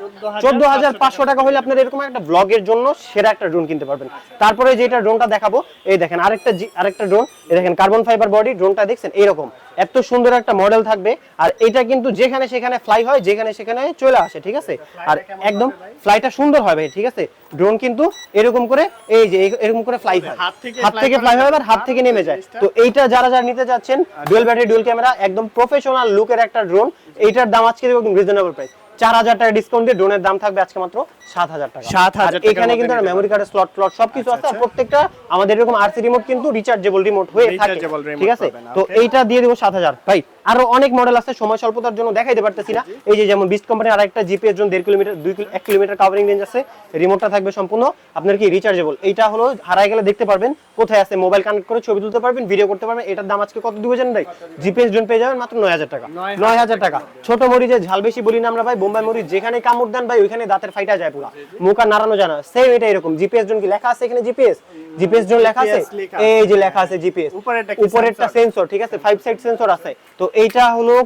চোদ্দ হাজার পাঁচশো টাকা হলে আপনার এরকম একটা ব্লগের জন্য সেরা একটা ড্রোন কিনতে পারবেন। তারপরে যেটা ড্রোনটা দেখাবো এই দেখেন আরেকটা আরেকটা ড্রোন এই দেখেন কার্বন ফাইবার বডি ড্রোনটা দেখছেন? এরকম এত সুন্দর একটা মডেল থাকবে। আর এটা কিন্তু যেখানে সেখানে ফ্লাই হয় যেখানে সেখানে চলে আসে ঠিক আছে? আর একদম ফ্লাইটা সুন্দর হয় ভাই ঠিক আছে? ড্রোন কিন্তু এরকম করে এই যে এরকম করে ফ্লাই হয়। হাত থেকে ফ্লাই হয় আবার হাত থেকে নেমে যায়। তো এইটা যারা যারা নিতে যাচ্ছেন ডুয়েল ব্যাটারি ডুয়েল ক্যামেরা একদম প্রফেশনাল লুকের একটা ড্রোন এইটার দাম আজকে রিজনেবল প্রাইস চার হাজার টাকা ডিসকাউন্ট দিয়ে ড্রোনের দাম থাকবে আজকে মাত্র সাত হাজার টাকা। 7,000 আর এখানে কিন্তু মেমোরি কার্ডের স্লট সবকিছু আছে আর আচ্ছা। প্রত্যেকটা আমাদের এরকম আরসি রিমোট কিন্তু রিচার্জেবল রিমোট হয়ে থাকে। ঠিক আছে? তো এইটা দিয়ে দিব সাত হাজার। ভাই আরও অনেক মডেল আছে সময় স্বল্পতার জন্য দেখাইতে পারতেছি না। এই যে যেমন বিস্ট কোম্পানির আরেকটা জিপিএস জন্য দেড় কিলোমিটার দুই এক কিলোমিটার কাভারিং রেঞ্জ আছে। রিমোটটা থাকবে সম্পূর্ণ। আপনার কি রিচার্জেবল এইটা হলো হারাই গেলে দেখতে পারবেন। কোথায় আছে? মোবাইল কানেক্ট করে ছবি তুলতে পারবেন ভিডিও করতে পারবেন। এটার দাম আজকে কত? দিব জানেন ভাই জিপিএস জোন পেয়ে যাবেন মাত্র নয় হাজার টাকা। 9,000 নয় হাজার টাকা। ছোট মরিচে ঝাল বেশি বলি না আমরা ভাই বোম্বাই মরিচ যেখানে কামড় দেন ভাই ওইখানে দাঁতের ফাইটা যায় পুরো। মুখ আর নাড়ানো যায় না। সেম এটা এরকম। জিপিএস জোন কি লেখা আছে এখানে জিপিএস জিপিএস জোন লেখা আছে। এই যে লেখা আছে জিপিএস উপরেরটা উপরেরটা sensor? সেন্সর ঠিক আছে? ফাইভ সাইড সেন্সর আছে। তো এইটা হলো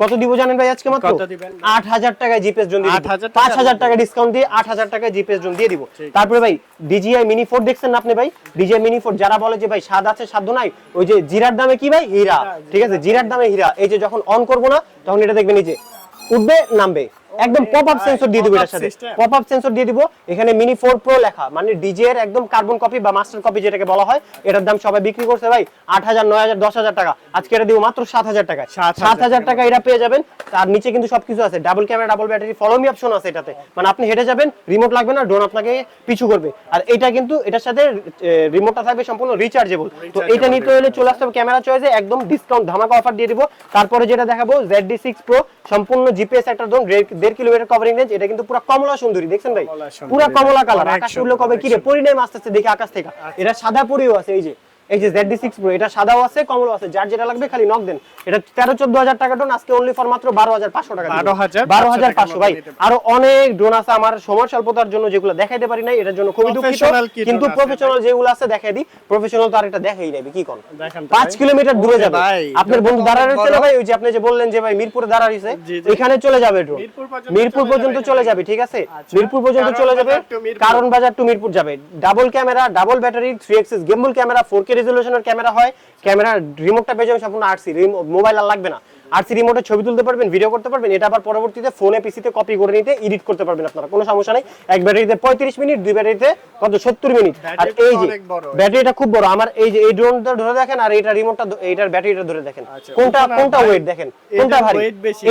কত দিব জানেন ভাই আজকে মাত্র? আট হাজার টাকায় জিপিএস জোন দিয়ে 8,000 টাকা পাঁচ হাজার টাকা ডিসকাউন্ট দিয়ে আট হাজার টাকায় জিপিএস জোন দিয়ে দিব। তারপরে ভাই ডিজিআই মিনি ফোর দেখছেন না আপনি ভাই? ডিজিআই মিনি ফোর যারা বলে যে ভাই স্বাদ আছে সাধ্য নাই ওই যে জিরার দামে কি ভাই? হীরা। ঠিক আছে? জিরার দামে হীরা। এই যে যখন অন করব না তখন এটা দেখবেন এই যে উঠবে নামবে। একদম পপ আপ সেন্সর দিয়ে দিব এটার সাথে। পপ আপ সেন্সর দিয়ে দিব। এখানে মিনি ফোর প্রো লেখা। মানে ডিজে এর একদম কার্বন কপি বা মাস্টার কপি যেটাকে বলা হয় এটার দাম সবাই বিক্রি করছে ভাই। আট হাজার নয় হাজার দশ হাজার টাকা। আজকে এটা দিব মাত্র সাত হাজার টাকা 7,000 সাত হাজার টাকা। এটা পেয়ে যাবেন। তার নিচে কিন্তু সবকিছু আছে। Double camera double battery follow me option আছে এটাতে। মানে আপনি হেঁটে যাবেন রিমোট লাগবে না ড্রোন আপনাকে পিছু করবে। আর এটা কিন্তু এটার সাথে রিমোটটা থাকবে সম্পূর্ণ রিচার্জেবল তো এটা নিতে হলে চলে আসতে হবে ক্যামেরা চয়েসে একদম ডিসকাউন্ট ধামাকা অফার দিয়ে দিব। তারপরে যেটা দেখাবো জেড সিক্স প্রো সম্পূর্ণ জিপিএস একটা ড্রোন দেড় কিলোমিটার কভারিং রেঞ্জ এটা কিন্তু পুরো কমলা সুন্দরী দেখছেন ভাই? পুরো কমলা কালার আকাশ সুন্দর, কবে কি রে? পরিণয় আস্তে আস্তে দেখি আকাশ থেকে। এটা সাদা পরিও আছে এই যে। এই যে জেড সিক্স প্রো এটা সাদাও আছে কমলাও আছে যার যেটা লাগবে খালি নক দেন। এটা তেরো চোদ্দ হাজার টাকা ড্রোন আজকে অনলি ফর মাত্র বারো হাজার পাঁচশো টাকা 12,500 বারো হাজার পাঁচশো ভাই। আরও অনেক ড্রোন আছে আমার সময় স্বল্পতার জন্য যেগুলো দেখাইতে পারি নাই এটার জন্য খুবই দুঃখিত। কিন্তু প্রফেশনাল যেগুলো আছে দেখাই দিই। প্রফেশনাল তো আর এটা দেখাই যাবে কি কোন? পাঁচ কিলোমিটার দূরে যাবে। আপনার বন্ধু দাঁড়া রয়েছে না ভাই ওই যে আপনি যে বললেন যে ভাই মিরপুরে দাঁড়া রয়েছে। এখানে চলে যাবে ড্রোন মিরপুর পর্যন্ত চলে যাবে ঠিক আছে? আচ্ছা। মিরপুর পর্যন্ত চলে যাবে। কারণ বাজার টু মিরপুর যাবে। Double camera double battery three axis gimbal camera four K রেজলিউশনের camera হয় ক্যামেরা রিমোটটা পেয়ে যাবেন সম্পূর্ণ আটসি মোবাইল আর লাগবে না। আরসি রিমোটে ছবি তুলতে পারবেন ভিডিও করতে পারবেন এটা আবার পরবর্তীতে ফোনে পিসিতে কপি করে নিতে এডিট করতে পারবেন আপনারা কোনো সমস্যা নেই। এক ব্যাটারিতে পঁয়ত্রিশ মিনিট দুই ব্যাটারিতে কত সত্তর মিনিট। আর এই যে ব্যাটারিটা খুব বড় আমার এই যে এই ড্রোনটা ধরে দেখেন আর এইটা রিমোটটা এইটার ব্যাটারিটা ধরে দেখেন। আচ্ছা, কোনটা কোনটা ওয়েট দেখেন কোনটা ভারী?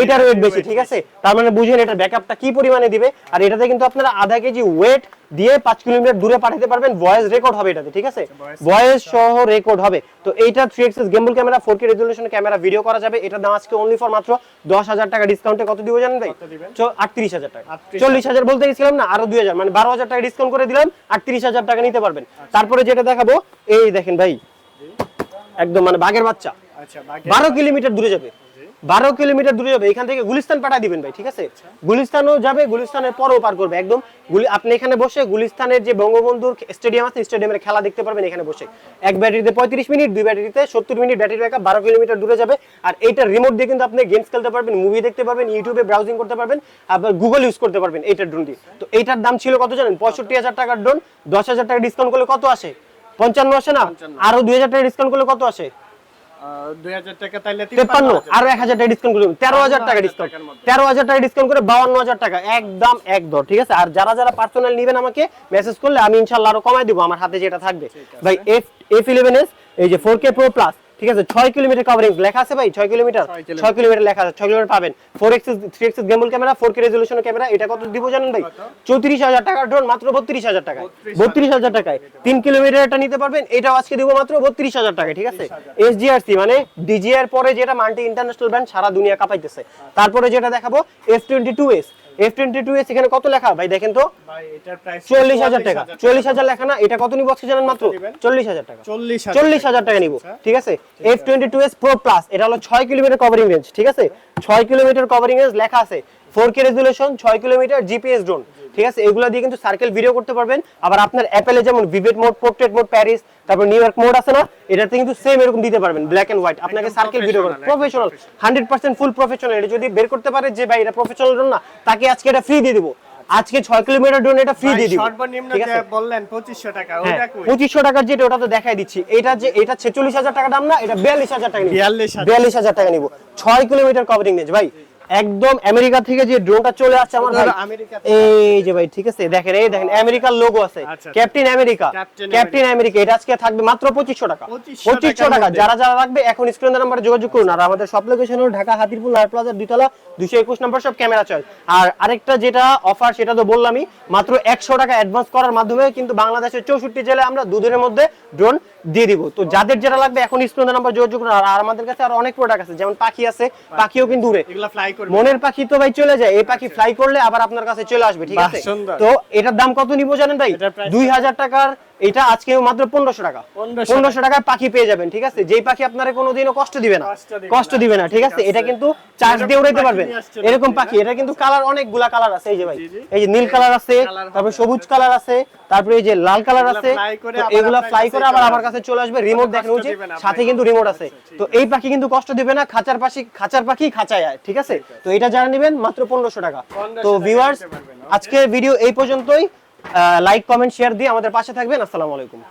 এটার ওয়েট বেশি ঠিক আছে? তার মানে বুঝেন এটার ব্যাকআপটা কি পরিমাণে দিবে? আর এটাতে কিন্তু আপনারা আধা কেজি ওয়েট দিয়ে পাঁচ কিলোমিটার দূরে পাঠাতে পারবেন ভয়েস রেকর্ড হবে এটাতে ঠিক আছে? ভয়েস সহ রেকর্ড হবে। তো এইটা three axis gimbal camera four K resolution camera video করা যাবে এটা দাম আজকে। অনলি ফর মাত্র দশ হাজার টাকা ডিসকাউন্টে কত দিব জানেন ভাই? আটত্রিশ হাজার টাকা। চল্লিশ হাজার বলতে গেছিলাম না আরও দুই হাজার। মানে বারো হাজার টাকা ডিসকাউন্ট করে দিলাম আটত্রিশ হাজার টাকা নিতে পারবেন। তারপরে যেটা দেখাবো এই দেখেন ভাই। একদম মানে বাঘের বাচ্চা। আচ্ছা বারো কিলোমিটার দূরে যাবে। বারো কিলোমিটার দূরে যাবে এখান থেকে গুলিস্তান পাঠা দিবেন ভাই ঠিক আছে? গুলিস্তানও যাবে গুলিস্তানের পরও পার করবে একদম। আপনি এখানে বসে গুলিস্তানের যে বঙ্গবন্ধুর স্টেডিয়াম আছে স্টেডিয়ামের খেলা দেখতে পারবেন এখানে বসে। এক ব্যাটারিতে পঁয়ত্রিশ মিনিট দুই ব্যাটারিতে সত্তর মিনিট ব্যাটারি ব্যাকআপ বারো কিলোমিটার দূরে যাবে। আর এইটার রিমোট দিয়ে কিন্তু আপনি গেমস খেলতে পারবেন মুভি দেখতে পারবেন ইউটিউবে ব্রাউজিং করতে পারবেন আবার গুগল ইউজ করতে পারবেন এইটার ড্রোন দিয়ে। তো এইটার দাম ছিল কত জানেন? পঁয়ষট্টি হাজার টাকার ড্রোন দশ হাজার টাকা ডিসকাউন্ট করলে কত আসে? পঞ্চান্ন আসে না? আরও দুই হাজার টাকা ডিসকাউন্ট করলে কত আসে? তেপ্পান্ন আরও এক হাজার টাকা ডিসকাউন্ট করে তেরো হাজার টাকা ডিসকাউন্ট তেরো হাজার টাকা ডিসকাউন্ট করে বাউন্ন হাজার টাকা। একদম এক দর ঠিক আছে? আর যারা যারা পার্সোনাল নেবেন আমাকে মেসেজ করলে আমি ইনশাল্লাহ আরও কমাই দিব আমার হাতে যেটা থাকবে। ভাই এফ এফ ইলেভেন এস এই যে ফোর কে প্রো প্লাস ঠিক আছে? ছয় কিলোমিটার কভারিং লেখা আছে ভাই? ছয় কিলোমিটার? ছয় কিলোমিটার। লেখা আছে। ছয় কিলোমিটার পাবেন। Four axis three axis gimbal camera four K resolution camera এটা কত দিব জানেন ভাই? চৌত্রিশ হাজার টাকার ড্রোন মাত্র বত্রিশ হাজার টাকায়। বত্রিশ হাজার। টাকায়। তিন কিলোমিটার এটা নিতে পারবেন এটাও আজকে দিব মাত্র বত্রিশ হাজার টাকায় ঠিক আছে? এসজিআরসি মানে ডিজিআর পরে যেটা মাল্টি ইন্টারন্যাশনাল ব্র্যান্ড সারা দুনিয়া কাঁপাইতেছে। তারপরে যেটা দেখাবো S twenty two S F twenty two S এখানে কত লেখা? ভাই দেখেন তো। চল্লিশ হাজার টাকা। চল্লিশ হাজার লেখা না? এটা কত নিব আজকে জানেন মাত্র চল্লিশ হাজার টাকা। চল্লিশ চল্লিশ হাজার টাকা নিব ঠিক আছে? F twenty two S pro plus এটা হলো ছয় কিলোমিটার কভারিং রেঞ্জ ঠিক আছে? ছয় কিলোমিটার কভারিং রেঞ্জ লেখা আছে। ফোর কে রেজুলেশন ছয় কিলোমিটার জিপিএস ড্রোন ঠিক আছে? এগুলো দিয়ে কিন্তু সার্কেল ভিডিও করতে পারবেন। আবার আপনার অ্যাপেলে যেমন vivid mode portrait mode Paris তারপর নিউ ইয়র্ক মোড আছে না? এটাতে কিন্তু সেম এরকম দিতে পারবেন ব্ল্যাক এন্ড হোয়াইট আপনাকে সার্কেল ভিডিও করেন professional hundred percent full professional এটা যদি বের করতে পারে যে ভাই এটা প্রফেশনাল ড্রোন না তাকে আজকে এটা ফ্রি দিয়ে দিব। আজকে ছয় কিলোমিটার ড্রোন এটা ফ্রি দিয়ে দিব। সর্বনিম্ন যে বললেন পঁচিশশো টাকা হ্যাঁ, ওটা কই? টাকার যেটা ওটা তো দেখাই দিচ্ছি। এটা যে এটা ছেচল্লিশ হাজার টাকা দাম না এটা বিয়াল্লিশ হাজার টাকা নিব। 42,000 বিয়াল্লিশ হাজার টাকা নিব। ছয় কিলোমিটার কভারিং রেঞ্জ ভাই একদম আমেরিকা থেকে যে ড্রোনটা চলে আসছে আমার ভাই। এই যে ভাই ঠিক আছে? দেখেন এই দেখেন আমেরিকার লোগো আছে। ক্যাপ্টেন আমেরিকা ক্যাপ্টেন আমেরিকা এটা আজকে থাকবে মাত্র পঁচিশশো টাকা। 2500 পঁচিশশো টাকা। যারা যারা রাখবে এখন স্ক্রিন নাম্বারে যোগাযোগ করুন। আর আমাদের সব লোকেশন হলো ঢাকা হাতিরপুর লাল প্লাজার দুইতলা দুশো একুশ নম্বর সব ক্যামেরা চয়েস আর আরেকটা যেটা অফার সেটা তো বললামই মাত্র একশো টাকা অ্যাডভান্স করার মাধ্যমে কিন্তু বাংলাদেশের চৌষট্টি জেলায় আমরা দুদিনের মধ্যে ড্রোন দিয়ে দিব। তো যাদের যেটা লাগবে এখন স্টুডেন্ট নাম্বার যোগাযোগ করুন। আর আমাদের কাছে আর অনেক প্রোডাক্ট আছে যেমন পাখি আছে পাখিও কিন্তু উড়ে এগুলা ফ্লাই করবে। মনের পাখি তো ভাই চলে যায় এই পাখি ফ্লাই করলে আবার আপনার কাছে চলে আসবে ঠিক আছে? তো এটার দাম কত নিব জানেন ভাই? দুই হাজার টাকার এটা আজকে মাত্র পনেরোশো টাকা। পনেরোশো টাকায় পাখি পেয়ে যাবেন ঠিক আছে? যেই পাখি আপনারা কোনোদিনও কষ্ট দিবে না। কষ্ট দিবে না, ঠিক আছে। এটা কিন্তু চার্জ দিয়ে উড়াইতে পারবেন। এরকম পাখি এটা কিন্তু কালার অনেকগুলা কালার আছে এই যে ভাই। এই যে নীল কালার আছে তারপর। সবুজ কালার আছে তারপরে এই যে লাল কালার আছে এগুলা ফ্লাই করে আবার আমার কাছে চলে আসবে। রিমোট দেখেন যে সাথে কিন্তু রিমোট আছে। তো এই পাখি কিন্তু কষ্ট দিবে না খাঁচার পাখি খাঁচার পাখি খাঁচায় আয় ঠিক আছে? তো এটা যারা নেবেন মাত্র পনেরোশো টাকা। তো ভিউয়ার্স? আজকের ভিডিও এই পর্যন্তই। লাইক কমেন্ট শেয়ার দিয়ে আমাদের পাশে থাকবেন। আসসালামু আলাইকুম।